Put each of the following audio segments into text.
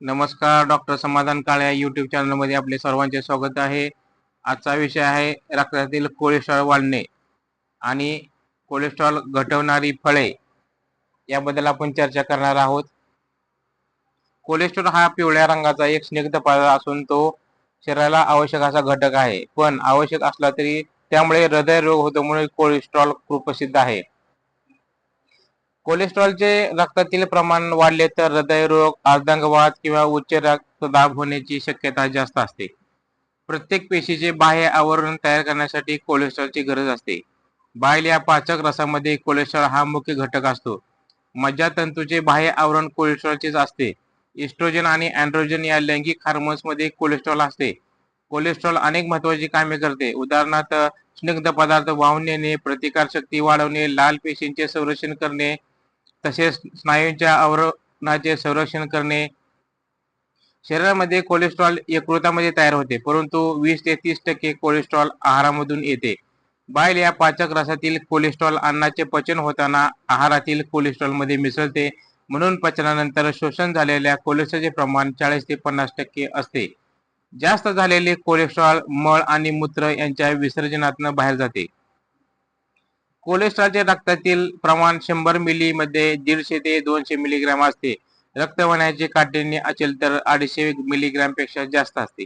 नमस्कार डॉक्टर समाधान काळे युट्यूब चॅनलमध्ये आपले सर्वांचे स्वागत आहे. आजचा विषय आहे रक्तातील कोलेस्ट्रॉल वाढणे आणि कोलेस्ट्रॉल घटवणारी फळे याबद्दल आपण चर्चा करणार आहोत. कोलेस्ट्रॉल हा पिवळ्या रंगाचा एक स्निग्ध पदार्थ असून तो शरीराला आवश्यक असा घटक आहे. पण आवश्यक असला तरी त्यामुळे हृदय रोग होतो म्हणून कोलेस्ट्रॉल खूप प्रसिद्ध आहे. कोलेस्ट्रॉलचे रक्तातील प्रमाण वाढले तर हृदयरोग अर्धांगवाद किंवा उच्च रक्तदाब होण्याची शक्यता जास्त असते. प्रत्येक पेशीचे बाह्य आवरण तयार करण्यासाठी कोलेस्ट्रॉलची गरज असते. बाहेर या पाचक रसामध्ये कोलेस्ट्रॉल हा मुख्य घटक असतो. मज्जातंतूचे बाह्य आवरण कोलेस्ट्रॉलचेच असते. इस्ट्रोजन आणि अँड्रोजन या लैंगिक हार्मोन्समध्ये कोलेस्ट्रॉल असते. कोलेस्ट्रॉल अनेक महत्वाची कामे करते. उदाहरणार्थ स्निग्ध पदार्थ वाहून नेणे प्रतिकारशक्ती वाढवणे लाल पेशींचे संरक्षण करणे तसेच स्नायूंच्या आवरणाचे संरक्षण करणे शरीरामध्ये कोलेस्ट्रॉल यकृतामध्ये तयार होते परंतु वीस ते तीस टक्के कोलेस्ट्रॉल आहारामधून येते. बायल या पाचक रसातील कोलेस्ट्रॉल अन्नाचे पचन होताना आहारातील कोलेस्ट्रॉलमध्ये मिसळते म्हणून पचनानंतर शोषण झालेल्या कोलेस्ट्रॉलचे प्रमाण चाळीस ते पन्नास टक्के असते. जास्त झालेले कोलेस्ट्रॉल मळ आणि मूत्र यांच्या विसर्जनातून बाहेर जाते. कोलेस्ट्रॉलचे रक्तातील प्रमाण शंभर मिली मध्ये दीडशे ते दोनशे मिलीग्रॅम असते. रक्तवाहिन्याचे काठिण्य असेल तर अडीचशे मिलीग्रॅमपेक्षा जास्त असते.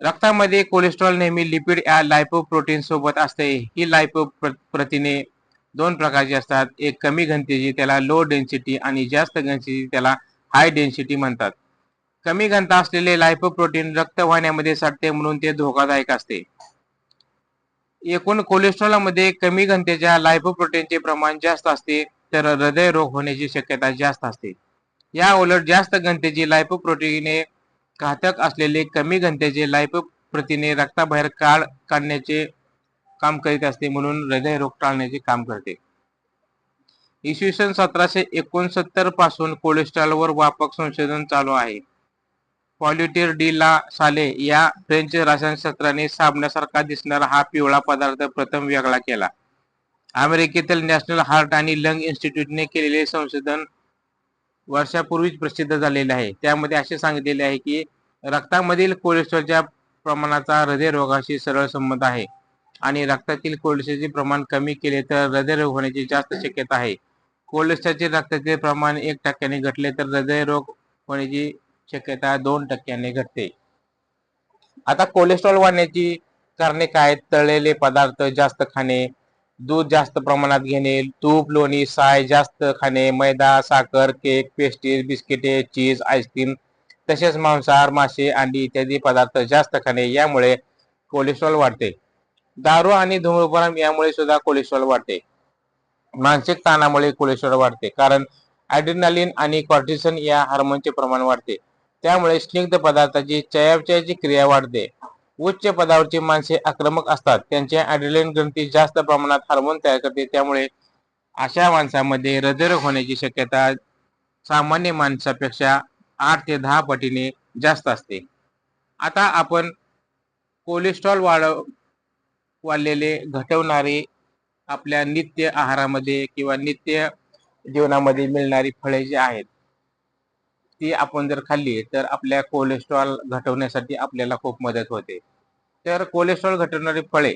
रक्तामध्ये कोलेस्ट्रॉल नेहमी लिपिड या लायपोप्रोटीन सोबत असते. ही लायपो प्रथिने दोन प्रकारची असतात. एक कमी घनतेची त्याला लो डेन्सिटी आणि जास्त घनतेची त्याला हाय डेन्सिटी म्हणतात. कमी घनता असलेले लायपोप्रोटीन रक्तवाहिन्यामध्ये साठते म्हणून ते धोकादायक असते. एकूण कोलेस्ट्रॉलमध्ये कमी घनतेच्या लायपोप्रोटीनचे प्रमाण जास्त असते तर हृदयरोग होण्याची शक्यता जास्त असते. या उलट जास्त घनतेची लायपोप्रोटीने घातक असलेले कमी घनतेचे लायपोप्रथिने रक्ताबाहेर काळ काढण्याचे काम करीत असते म्हणून हृदयरोग टाळण्याचे काम करते. इसवी सन सतराशे एकोणसत्तरपासून कोलेस्ट्रॉलवर व्यापक संशोधन चालू आहे. पॉल्युटीर डी ला साले या फ्रेंच रसायनशास्त्राने साबण्यासारखा दिसणारा हा पिवळा पदार्थ प्रथम वेगळा केला. अमेरिकेतील नॅशनल हार्ट आणि लंग इन्स्टिट्यूटने केलेले संशोधन वर्षापूर्वीच प्रसिद्ध झालेले आहे. त्यामध्ये असे सांगितलेले आहे की रक्तामधील कोलेस्ट्रॉलच्या प्रमाणाचा हृदयरोगाशी सरळ संबंध आहे आणि रक्तातील कोलेस्ट्रॉलचे प्रमाण कमी केले तर हृदयरोग होण्याची जास्त शक्यता आहे. कोलेस्ट्रॉलचे रक्ताचे प्रमाण एक टक्क्याने घटले तर हृदयरोग होण्याची शक्यता दोन टक्क्याने घटते. आता कोलेस्ट्रॉल वाढण्याची कारणे काय तळलेले पदार्थ जास्त खाणे दूध जास्त प्रमाणात घेणे तूप लोणी साय जास्त खाणे मैदा साखर केक पेस्ट्रीज बिस्किटे चीज आईस्क्रीम तसेच मांसाहार मासे अंडी इत्यादी पदार्थ जास्त खाणे यामुळे कोलेस्ट्रॉल वाढते. दारू आणि धूम्रपान यामुळे सुद्धा कोलेस्ट्रॉल वाढते. मानसिक ताणामुळे कोलेस्ट्रॉल वाढते कारण ॲड्रिनालिन आणि कॉर्टिसन या हार्मोनचे प्रमाण वाढते. त्यामुळे स्निग्ध पदार्थाची चयापचयाची क्रिया वाढते. उच्च पदावरची माणसे आक्रमक असतात. त्यांच्या ॲड्रिलिन ग्रंथी जास्त प्रमाणात हार्मोन तयार करते. त्यामुळे अशा माणसामध्ये हृदयरोग होण्याची शक्यता सामान्य माणसापेक्षा आठ ते दहा पटीने जास्त असते. आता आपण कोलेस्ट्रॉल वाढ वाढलेले घटवणारे आपल्या नित्य आहारामध्ये किंवा नित्य जीवनामध्ये मिळणारी फळे जी आहेत ती आपण जर खाल्ली तर आपल्या कोलेस्ट्रॉल घटवण्यासाठी आपल्याला खूप मदत होते. तर कोलेस्ट्रॉल घटवणारी फळे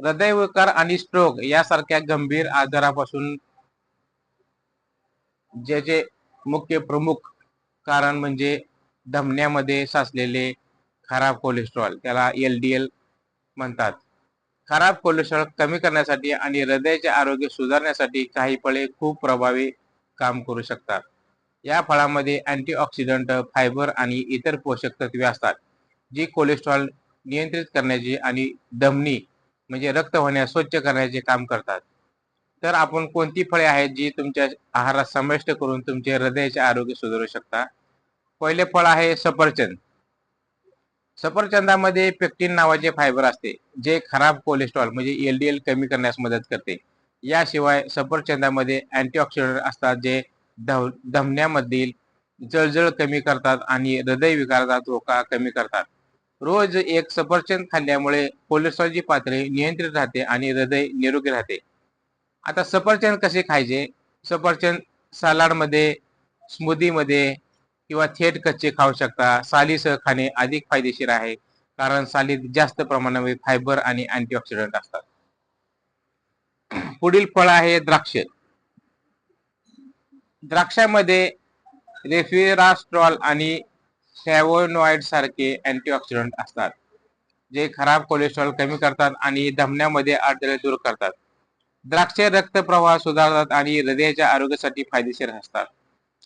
हृदयविकार आणि स्ट्रोक यासारख्या गंभीर आजारापासून ज्याचे मुख्य प्रमुख कारण म्हणजे धमन्यामध्ये साचलेले खराब कोलेस्ट्रॉल त्याला एल डी एल म्हणतात. खराब कोलेस्ट्रॉल कमी करण्यासाठी आणि हृदयाचे आरोग्य सुधारण्यासाठी काही फळे खूप प्रभावी काम करू शकतात. या फळामध्ये अँटीऑक्सिडंट फायबर आणि इतर पोषक तत्वे असतात जी कोलेस्ट्रॉल नियंत्रित करण्याचे आणि धमनी म्हणजे रक्त होण्यास स्वच्छ करण्याचे काम करतात. तर आपण कोणती फळे आहेत जी तुमच्या आहारात समाविष्ट करून तुमचे हृदयाचे आरोग्य सुधारू शकता? पहिले फळ आहे सफरचंद. सफरचंदामध्ये पेक्टिन नावाचे फायबर असते जे खराब कोलेस्ट्रॉल म्हणजे एल कमी करण्यास मदत करते. याशिवाय सफरचंदामध्ये अँटीऑक्सिडंट असतात जे धमन्यामधील जळजळ कमी करतात आणि हृदय विकाराचा धोका कमी करतात. रोज एक सफरचंद खाल्ल्यामुळे कोलेस्ट्रॉलची पातळी नियंत्रित राहते आणि हृदय निरोगी राहते. आता सफरचंद कसे खायचे? सफरचंद सलाडमध्ये स्मूदीमध्ये किंवा थेट कच्चे खाऊ शकता. सालीसह खाणे अधिक फायदेशीर आहे कारण सालीत जास्त प्रमाणामध्ये फायबर आणि अँटीऑक्सिडंट असतात. पुढील फळ आहे द्राक्ष. द्राक्षामध्ये रेफ्युरास्ट्रॉल आणि सॅवोनॉइड सारखे अँटीऑक्सिडंट असतात जे खराब कोलेस्ट्रॉल कमी करतात आणि धमन्यामध्ये अडथळे दूर करतात. द्राक्षे रक्तप्रवाह सुधारतात आणि हृदयाच्या आरोग्यासाठी फायदेशीर असतात.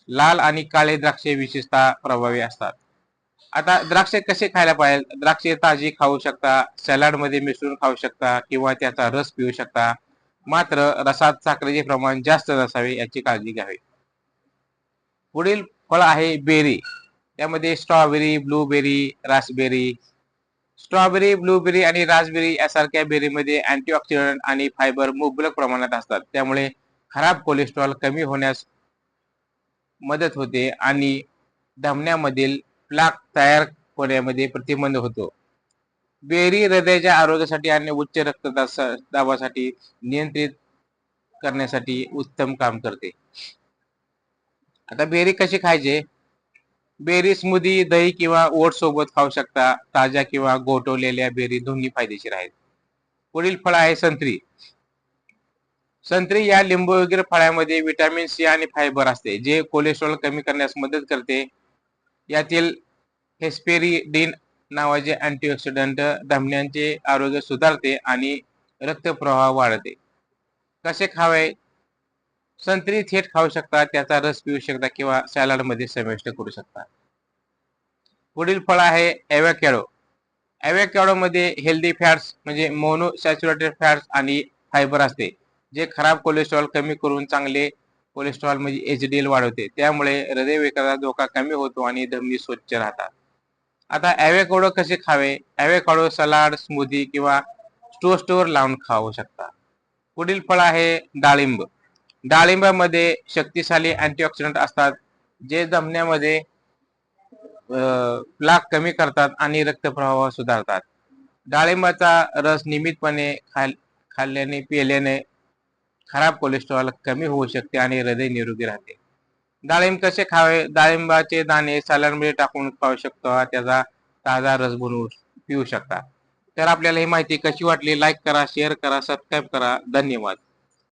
लाल आणि काळे द्राक्षे विशेषतः प्रभावी असतात. आता द्राक्षे कसे खायला पाहिजे? द्राक्षे ताजी खाऊ शकता सॅलाडमध्ये मिसळून खाऊ शकता किंवा त्याचा रस पिऊ शकता. मात्र रसात साखरेचे प्रमाण जास्त नसावे याची काळजी घ्यावी. पुढील फळ आहे बेरी. त्यामध्ये strawberry blueberry raspberry strawberry blueberry आणि रासबेरी यासारख्या बेरीमध्ये अँटीऑक्सिडंट आणि फायबर मुबलक प्रमाणात असतात. त्यामुळे खराब कोलेस्ट्रॉल कमी होण्यास मदत होते आणि धमन्यामधील प्लाक तयार होण्यामध्ये प्रतिबंध होतो. बेरी हृदयाच्या आरोग्यासाठी आणि उच्च रक्तदाबासाठी नियंत्रित करण्यासाठी उत्तम काम करते. आता बेरी कशी खायचे? बेरी स्मूदी दही किंवा ओट सोबत खाऊ शकता. ताज्या किंवा गोठवलेल्या बेरी दोन्ही फायदेशीर आहेत. पुढील फळ आहे संत्री. संत्री या लिंबू वगैरे फळामध्ये विटॅमिन सी आणि फायबर असते जे कोलेस्ट्रॉल कमी करण्यास मदत करते. यातील हेस्पेरिडिन नावाचे अँटीऑक्सिडंट धमन्यांचे आरोग्य सुधारते आणि रक्तप्रवाह वाढते. कसे खावे? संत्री थेट खाऊ शकता त्याचा रस पिऊ शकता किंवा सॅलडमध्ये समाविष्ट करू शकता पुढील फळ आहे ॲव्हॅकॅडो. एव्हॅकॅडो मध्ये हेल्दी फॅट्स म्हणजे मोनो सॅच्युरेटेड फॅट्स आणि फायबर असते जे खराब कोलेस्ट्रॉल कमी करून चांगले कोलेस्ट्रॉल म्हणजे एच डी एल वाढवते. त्यामुळे हृदयविकाराचा धोका कमी होतो आणि धमनी स्वच्छ राहतात. आता ॲव्हेकाडो कसे खावे? ॲव्हेकाडो सलाड स्मूदी किंवा टोस्टवर लावून खाऊ शकता. पुढील फळ आहे डाळिंब. डाळिंबामध्ये शक्तिशाली अँटीऑक्सिडंट असतात जे जमण्यामध्ये प्लाक कमी करतात आणि रक्तप्रवाह सुधारतात. डाळिंबाचा रस नियमितपणे खाल खाल्ल्याने पिल्याने खराब कोलेस्ट्रॉल कमी होऊ शकते आणि हृदय निरोगी राहते. डाळिंब कसे खावे? डाळिंबाचे दाणे सॅलडमध्ये टाकून खाऊ शकतो त्याचा ताजा रस बनवू पिऊ शकता. तर आपल्याला ही माहिती कशी वाटली? लाईक करा शेअर करा सबस्क्राईब करा. धन्यवाद.